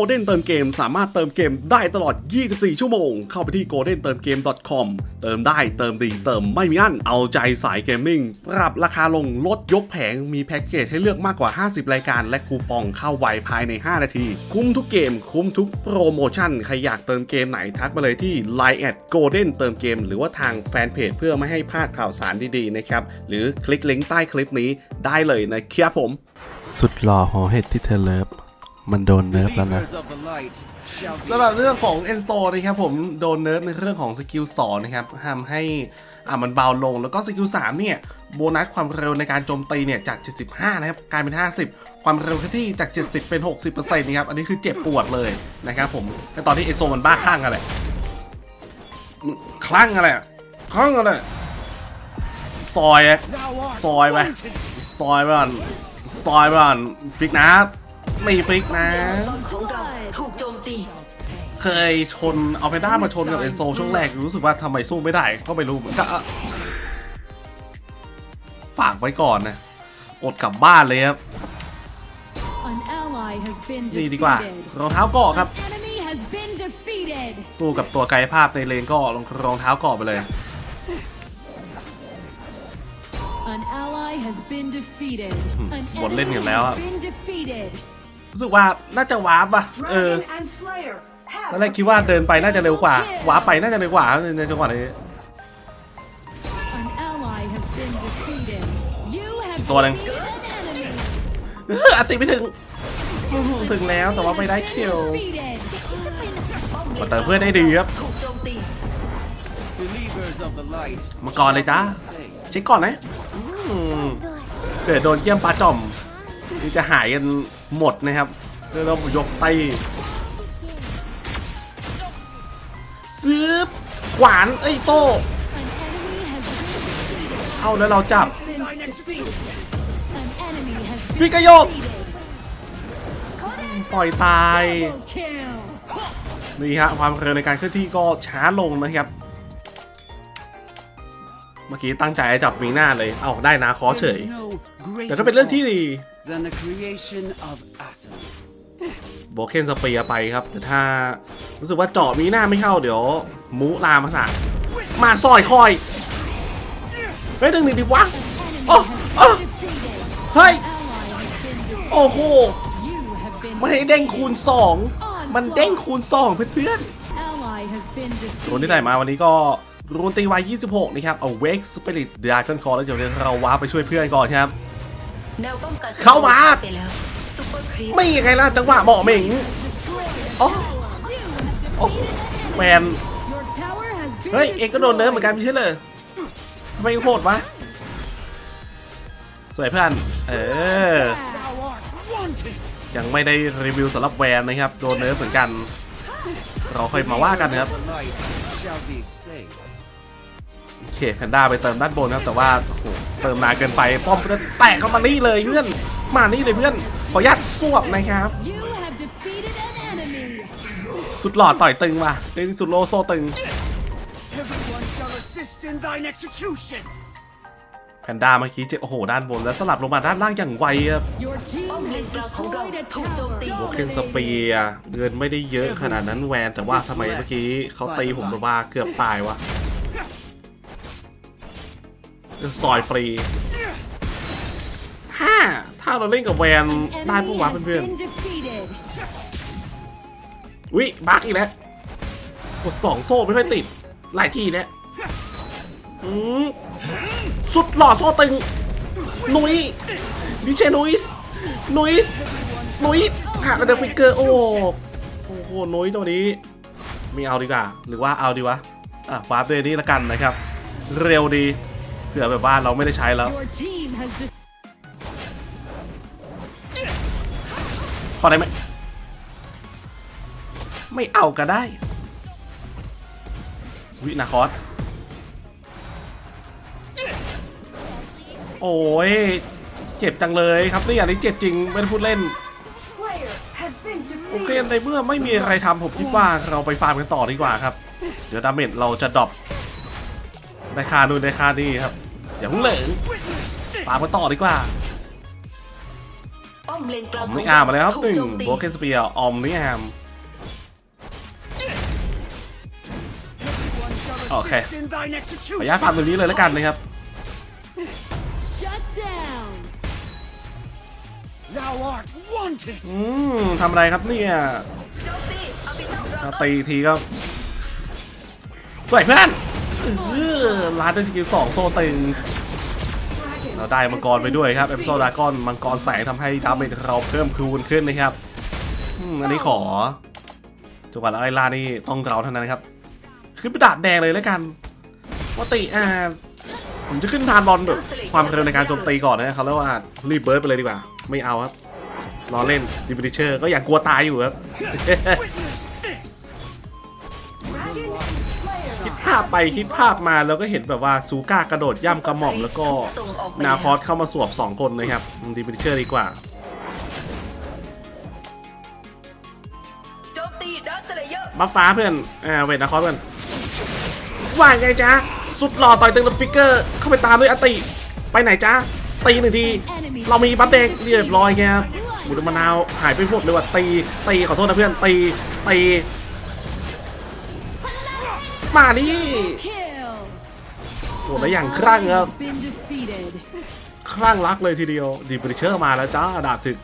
Golden เติมเกมสามารถเติมเกมได้ตลอด 24 ชั่วโมง เข้าไปที่ golden เติมเกม .com เติมได้เติมดีเติมไม่มีอั้น เอาใจสายเกมมิ่ง ปรับราคาลงลดยกแผง มีแพ็กเกจให้เลือกมากกว่า 50 รายการ และคูปองเข้าไวภายใน 5 นาที คุ้มทุกเกม คุ้มทุกโปรโมชั่น ใครอยากเติมเกมไหนทักมาเลยที่ Line แอด Golden เติมเกม หรือว่าทางแฟนเพจเพื่อไม่ให้พลาดข่าวสารดีๆนะครับ หรือคลิกลิงก์ใต้คลิปนี้ได้เลยนะครับผม สุดหล่อหอเห็ดที่เธอเลิฟ มันโดนเนิร์ฟแล้วนะสำหรับเรื่องของเอนโซนะครับผมโดนเนิร์ฟในเรื่องของสกิล2นะครับทำให้อ่ามันเบาลงแล้วก็สกิล3เนี่ยโบนัสความเร็วในการโจมตีเนี่ยจาก 75 นะครับกลายเป็น 50 ความเร็วเคลื่อนที่จาก 70 เป็น 60%นะครับอันนี้คือเจ็บปวดเลยนะครับผมแต่ตอนที่เอนโซมันบ้าคลั่งอะไรคลั่งอะไรคลั่งอะไรซอยอะซอยไปซอยไปก่อนซอยไปก่อนฟิกนะ ไม่ฟิกนะ ของเราถูกโจมตี เคยชนเอาไปด้ามาชนกับเอนโซช่วงแรกรู้สึกว่าทำไมสู้ไม่ได้ก็ไม่รู้เหมือนกันก็ฝากไว้ก่อนนะ อดกลับบ้านเลยครับ An ally has been นี่ดีกว่า defeated. รองเท้าเกาะครับ An enemy has been defeated. สู้กับตัวกายภาพในเลนก็ลงรองเท้าเกาะไปเลย An ally has been defeated. An หมดเล่น enemy กันแล้วอะ has been defeated. รู้สึกว่าน่าจะวาร์ปอะเออ Dragon and Slayer ตอนแรกคิดว่าเดินไปน่าจะเร็วกว่า วาร์ปไปน่าจะเร็วกว่าในในจังหวะนี้ An ally has been defeated. You have ตัวหนึ่ง defeated an enemy. เอออัติไม่ถึงอื้อหือถึงแล้วแต่ว่าไม่ได้คิว Defeated. มาเติมเพื่อนได้ดีครับถูกโจมตี Believers of the light มาก่อนเลยจ้า say, เช็คก่อนนะอืมเกิดโดนเยี่ยมปลาจ่อม นี่จะหายกันหมดนะครับเดี๋ยวเรายกไตซื้อขวานเอ้ยโซ่เอาแล้วเราจับพิกโยกปล่อยตายนี่ฮะความเร็วในการเคลื่อนที่ก็ช้าลงนะครับ เมื่อกี้ตั้งใจจะจับมีหน้าเลย เอาได้นาคอเฉย แต่ก็เป็นเรื่องที่ดี than the creation of Athens. โบเคนสเปียร์ไปครับ แต่ถ้ารู้สึกว่าเจาะมีหน้าไม่เข้าเดี๋ยวมูลามาสะมาซอยคอยเฮ้ยดึงหนึ่งดิวะ An enemy Oh, has oh. been defeated. เฮ้ย Ally has been defeated. โอ้โห You have been ไม่ให้เด้งคูณ 2 มันเด้งคูณ 2 เพื่อน Ally has been ๆรูน defeated. ที่ได้มาวันนี้ก็รูนตีวาย26 นะครับ Awake Spirit Dragon Call แล้วเดี๋ยวเราว้าร์ปไปช่วยเพื่อนก่อนครับ แนวป้องกันเข้ามา ไปแล้วซุปเปอร์ครีปไม่ยังไงล่ะจังหวะเหมาะเหม่งโอ้โอ้แมน Your tower has been เฮ้ย เองก็โดนเนิร์ฟเหมือนกันไม่ใช่เลยทำไมโหดวะ สวยเพื่อน เออ Thou art wanted. ยังไม่ได้รีวิวสำหรับแวนนะครับ โดนเนิร์ฟเหมือนกัน เราค่อยมาว่ากันนะครับ The light shall be saved. เคแพนด้าไปเติมด้านบนนะครับแต่ว่าโอ้โหเติมนานเกินไปป้อมจะแตกเข้ามานี่เลยเพื่อนมานี่เลยเพื่อนขออนุญาตสวบนะครับ สุดหล่อต่อยตึงว่ะเล่นสุดโลโซตึงแพนด้าเมื่อกี้เจ็บโอ้โหด้านบนแล้วสลับลงมาด้านล่างอย่างไวครับโบเคนสเปียเงินไม่ได้เยอะขนาดนั้นแวนแต่ว่าทำไมเมื่อกี้เขาตีผมแบบว่าเกือบตายวะ ซอยฟรีถ้าถ้าเราเล่นกับแวน An ได้พวก enemy วะ has เพื่อน been defeated. ๆวิบักอีกแล้วกดสองโซ่ไม่ค่อยติด หลายทีแล้วอืมสุดหล่อโซ่ตึง นุยดิเชนุยส์นุยส์นุยหักกระเดฟิกเกอร์ โอ้โหโอ้โหนุยตัวนี้ไม่เอาดีกว่า หรือว่าเอาดีวะ อะวาร์ปด้วยนี่ละกันนะครับ เร็วดี เผื่อแบบว่าเราไม่ได้ใช้แล้ว Your team has des- ขอได้ไหม ไม่เอาก็ได้ วินาคอส โอ้ย เจ็บจังเลยครับนี่อันนี้เจ็บจริง ไม่ได้พูดเล่น Slayer has been โอเค defeated ในเมื่อไม่มีอะไรทำผมคิดว่าเราไปฟาร์มกันต่อดีกว่าครับ เดี๋ยวดาเมจเราจะดรอป ได้ค่านู่นได้ค่านี่ครับ อย่าเพิ่งเหลิงฟาร์มกันต่อดีกว่าป้อมเลนกลางไม่อ่านมาเลยครับถูหนึ่งโจมตีโบเกนสเปียร์ออมนี่แฮม Everyone shall Okay. assist in thine ขออนุญาต execution. ฟังตรงนี้เลยแล้วกันนะครับ Shut down. Thou art wanted. อืมทำอะไรครับเนี่ยโจมตีเอาไปซ่อมรอถ้าต้นตีทีก็สวยเพื่อน เออลาดด้วยสกิลสองโซตึงเราได้มังกรไปด้วยครับเอพิโซดากอนมังกรแสงทำให้ดาเมจเราเพิ่มคูณขึ้นนะครับอันนี้ขอจังหวัดอะไรล่านี่ต้องเราเท่านั้นครับ ขึ้นไปดาดแดงเลยแล้วกันปกติอ่าผมจะขึ้นทานบอลแบบความเร็วในการโจมตีก่อนนะเขาเรียกว่ารีบเบิร์ดไปเลยดีกว่า ไม่เอาครับรอเล่นดิบิเชอร์ก็อยากกลัวตายอยู่ครับาพไปคิดภาพมาแล้วก็เห็นแบบว่าซูก้ากระโดดย่ำกระหม่อมแล้วก็นาคอสเข้ามาสวบ 2 คนนะครับดิบิเชอร์ดีกว่าบัฟฟ้าเพื่อนอ่าเวทนาคอสเพื่อนว่าไงจ๊ะ สุดหล่อต่อยตึงลฟิกเกอร์ เข้าไปตามด้วยอติ ไปไหนจ๊ะ ตีหนึ่งที เรามีบัฟแดงเรียบร้อยแกครับบุตรมะนาวหายไปหมดเลยว่ะตี ตีขอโทษนะเพื่อน ตี ตี มานี่ Kill. โหแล้วอย่างครั่งครับ Has been defeated. คลั่งรักเลยทีเดียวดิบิเชอร์มาแล้วจ้าดาบถึก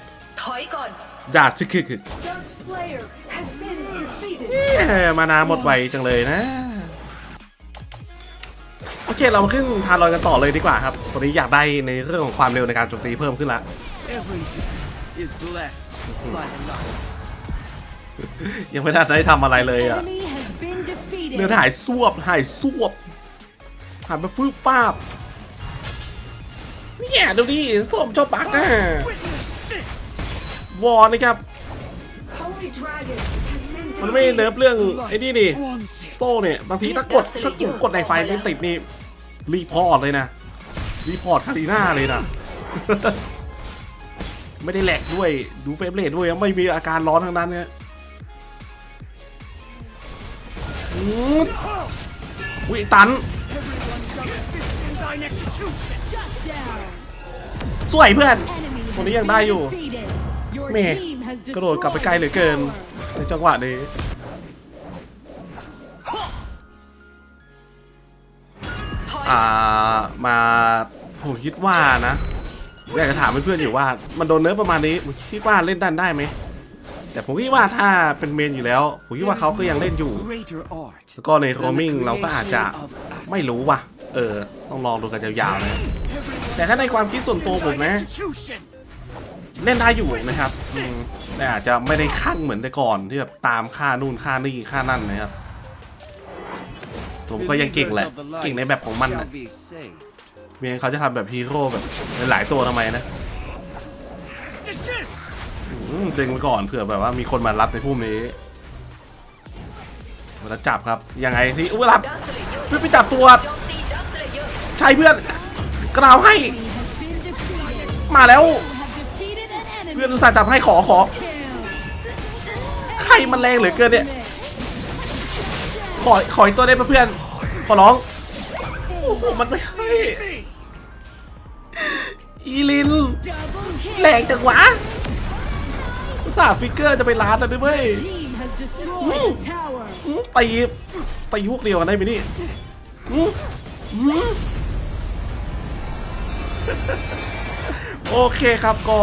ถอยก่อนดาบถึกคือคือ Dark Slayer has been defeated เอ๊ะมานาหมดไวจังเลยนะโอเคเรามาขึ้นทานลอยกันต่อเลยดีกว่าครับตอนนี้อยากได้ในเรื่องของความเร็วในการโจมตีเพิ่มขึ้นละ Everything is blessed by the light. ยังไม่ได้ได้ทำอะไรเลยอะ Enemy has been defeated. เนื้อหายซวบหายซวบหายไปฟื้นป้าบเนี่ยดูดิส้มชอบปักอะ Witness this. วอนะครับ Holy Dragon has been มันไม่เนิร์ฟเรื่องไอ้นี่ดิ Wants it. โต้เนี่ยบางทีถ้ากดถ้ากดกดในไฟไม่ติดนี่รีพอร์ตเลยนะรีพอร์ตคารีน่าเลยนะไม่ได้แหลกด้วยดูเฟรมเรทด้วยไม่มีอาการร้อนทั้งนั้นเนี่ย อืมวิตัน สวยเพื่อนตรงนี้ยังได้อยู่ been defeated. Your แม่ team has กระโดดกลับไปไกลเหลือเกิน ในจังหวะนี้อ่ามาผมคิดว่านะอยากจะถามเพื่อนๆอยู่ว่า มันโดนเนิร์ฟประมาณนี้คิดว่าเล่นดันได้ไหม แต่ผมคิดว่าถ้าเป็นเมนอยู่แล้ว ผมคิดว่าเขาก็ยังเล่นอยู่ แล้วก็ในโรมิงเราก็อาจจะไม่รู้ว่ะ เออ ต้องลองดูกันยาวๆนะ แต่ถ้าในความคิดส่วนตัวผมนะ เล่นได้อยู่นะครับอแต่อาจจะไม่ได้ขั้นเหมือนแต่ก่อนที่แบบตามค่านู่นค่านี่ค่านั่นนะครับ ผมก็ยังเก่งแหละ เก่งในแบบของมันนะเมียงเขาจะทำแบบฮีโร่แบบหลายตัวทำไมนะ อืมดึงไว้ก่อนเผื่อแบบว่ามีคนมารับในพุ่มนี้เวลาจับครับ ยังไงที่อุ้ยรับเพื่อไปจับตัวใช่เพื่อนกราวให้ มาแล้ว เพื่อนอุตส่าห์จับให้ขอขอ ใครมันแรงเหลือเกินเนี่ยขอขออีกตัวได้ปะเพื่อน ขอร้อง โอ้โห มันไม่ให้อีลินแรงจังวะ อุตส่าห์ฟิกเกอร์จะไปล้านแล้วด้วยเว้ยตีตีพวกเดียวกันได้ไหมนี่โอเคครับก็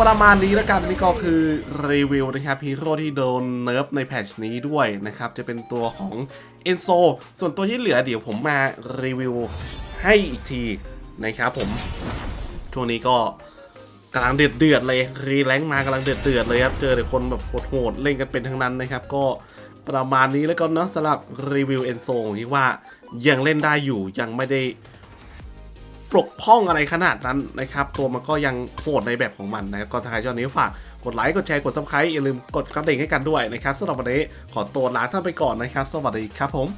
ประมาณนี้แล้วกันนี่ก็คือรีวิวนะครับฮีโร่ที่โดนเนิร์ฟในแพทช์นี้ด้วยนะครับ จะเป็นตัวของเอนโซส่วนตัวที่เหลือเดี๋ยวผมมารีวิวให้อีกทีนะครับผมช่วงนี้ก็ กำลังเดือดเดือดเลยรีแรงค์มากำลังเดือดเดือดเลยครับ เจอแต่คนแบบโหดๆเล่นกันเป็นทั้งนั้นนะครับ ก็ประมาณนี้แล้วก็เนาะสำหรับรีวิวเอนโซที่ว่ายังเล่นได้อยู่ยังไม่ได้ปกพ้องอะไรขนาดนั้นนะครับ ตัวมันก็ยังโหดในแบบของมันนะครับก็ถ้าใครชอบนี้ฝากกดไลค์กดแชร์กดซับสไครต์อย่าลืมกดกระดิ่งให้กันด้วยนะครับสำหรับวันนี้ขอตัวลาท่านไปก่อนนะครับ สวัสดีครับผม